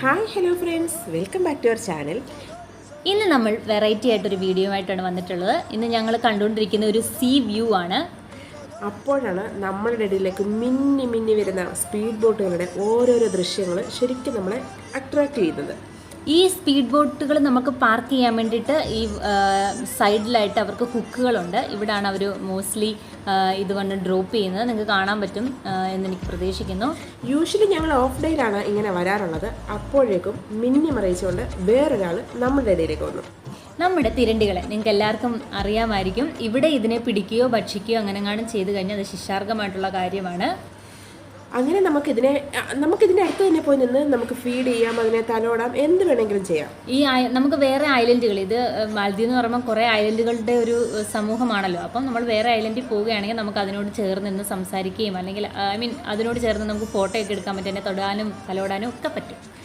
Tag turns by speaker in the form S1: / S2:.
S1: Hi hello friends welcome back to our channel
S2: ഇന്ന് നമ്മൾ variety ആയിട്ടൊരു വീഡിയോ ആയിട്ടാണ് വന്നിട്ടുള്ളത്. ഇന്ന് ഞങ്ങൾ കണ്ടുകൊണ്ടിരിക്കുന്ന ഒരു സീ വ്യൂ ആണ്.
S1: അപ്പോഴാണ് നമ്മളുടെ ഇടയിലേക്ക് മിന്നി മിന്നി വരുന്ന സ്പീഡ് ബോട്ടുകളുടെ ഓരോരോ ദൃശ്യങ്ങൾ ശരിക്കും നമ്മളെ അട്രാക്റ്റ് ചെയ്യുന്നത്.
S2: ഈ സ്പീഡ് ബോട്ടുകൾ നമുക്ക് പാർക്ക് ചെയ്യാൻ വേണ്ടിയിട്ട് ഈ സൈഡിലായിട്ട് അവർക്ക് ഹുക്കുകളുണ്ട് ഇവിടാണ് അവർ മോസ്റ്റ്ലി ഇത് വന്ന് ഡ്രോപ്പ് ചെയ്യുന്നത്. നിങ്ങൾക്ക് കാണാൻ പറ്റും എന്ന് എനിക്ക് പ്രതീക്ഷിക്കുന്നു.
S1: യൂഷ്വലി ഞങ്ങൾ ഓഫ് ഡേയിലാണ് ഇങ്ങനെ വരാറുള്ളത്. അപ്പോഴേക്കും മിന്നി മറിയിച്ചുകൊണ്ട് വേറൊരാൾ നമ്മുടെ ഇടയിലേക്ക് വന്നു.
S2: നമ്മുടെ തിരണ്ടികളെ നിങ്ങൾക്ക് എല്ലാവർക്കും അറിയാമായിരിക്കും. ഇവിടെ ഇതിനെ പിടിക്കുകയോ ഭക്ഷിക്കുകയോ അങ്ങനെങ്ങാനും ചെയ്തു കഴിഞ്ഞാൽ അത് ശിക്ഷാർഹമായിട്ടുള്ള കാര്യമാണ്.
S1: അങ്ങനെ നമുക്കിതിനെ നമുക്കിതിന്റെ അടുത്ത് തന്നെ പോയി നിന്ന് നമുക്ക് ഫീഡ് ചെയ്യാം അതിനെ തലോടാം എന്ത് വേണമെങ്കിലും ചെയ്യാം.
S2: ഈ നമുക്ക് വേറെ ഐലൻഡുകൾ ഇത് മാലദ്വീപ് എന്ന് പറയുമ്പോൾ കുറേ ഐലൻഡുകളുടെ ഒരു സമൂഹമാണല്ലോ. അപ്പം നമ്മൾ വേറെ ഐലൻഡിൽ പോവുകയാണെങ്കിൽ നമുക്ക് അതിനോട് ചേർന്ന് നിന്ന് സംസാരിക്കുകയും അല്ലെങ്കിൽ ഐ മീൻ അതിനോട് ചേർന്ന് നമുക്ക് ഫോട്ടോ ഒക്കെ എടുക്കാൻ പറ്റും എന്നെ തൊടാനും തലോടാനും ഒക്കെ പറ്റും.